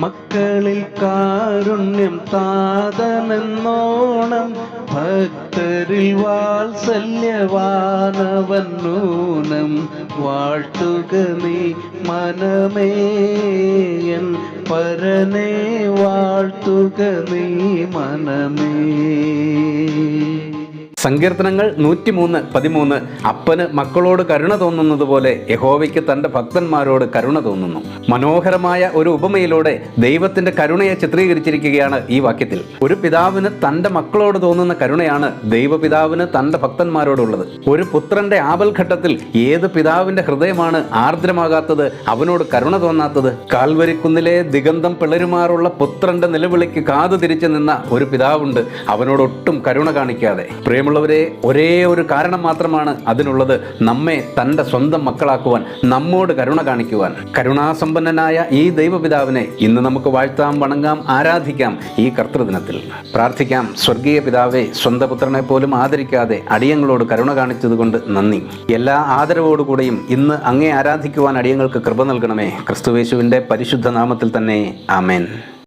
മക്കളിൽ കാരുണ്യം താതനെന്നോണം ഭക്തരിൽ വാത്സല്യവാനവൻ നൂനം വാഴ്ത്തുക നീ മനമേയൻ പരനെ വാഴ്ത്തുക നീ മനമേ. സങ്കീർത്തനങ്ങൾ നൂറ്റിമൂന്ന് പതിമൂന്ന്. അപ്പന് മക്കളോട് കരുണ തോന്നുന്നത് പോലെ യഹോവയ്ക്ക് തന്റെ ഭക്തന്മാരോട് കരുണ തോന്നുന്നു. മനോഹരമായ ഒരു ഉപമയിലൂടെ ദൈവത്തിന്റെ കരുണയെ ചിത്രീകരിച്ചിരിക്കുകയാണ് ഈ വാക്യത്തിൽ. ഒരു പിതാവിന് തന്റെ മക്കളോട് തോന്നുന്ന കരുണയാണ് ദൈവപിതാവിന് തന്റെ ഭക്തന്മാരോടുള്ളത്. ഒരു പുത്രന്റെ ആപൽഘട്ടത്തിൽ ഏത് പിതാവിന്റെ ഹൃദയമാണ് ആർദ്രമാകാത്തത് അവനോട് കരുണ തോന്നാത്തത്? കാൽവരിക്കുന്നിലെ ദിഗന്ധം പിളരുമാറുള്ള പുത്രന്റെ നിലവിളിക്ക് കാതു തിരിച്ചു നിന്ന ഒരു പിതാവുണ്ട്. അവനോടൊട്ടും കരുണ കാണിക്കാതെ. പ്രിയമുള്ളവരെ ഒരേ ഒരു കാരണം മാത്രമാണ് അതിനുള്ളത്. നമ്മെ തന്റെ സ്വന്തം മക്കളാക്കുവാൻ നമ്മോട് കരുണ കാണിക്കുവാൻ. കരുണാസമ്പന്നനായ ഈ ദൈവപിതാവിനെ ഇന്ന് നമുക്ക് വാഴ്ത്താം വണങ്ങാം ആരാധിക്കാം ഈ കർത്തൃദിനത്തിൽ. പ്രാർത്ഥിക്കാം. സ്വർഗീയ പിതാവെ സ്വന്തം പുത്രനെ പോലും ആദരിക്കാതെ അടിയങ്ങളോട് കരുണ കാണിച്ചതുകൊണ്ട് നന്ദി. എല്ലാ ആദരവോടുകൂടെയും ഇന്ന് അങ്ങേ ആരാധിക്കുവാൻ അടിയങ്ങൾക്ക് കൃപ നൽകണമേ. ക്രിസ്തുവേശുവിന്റെ പരിശുദ്ധ നാമത്തിൽ തന്നെ. ആമേൻ.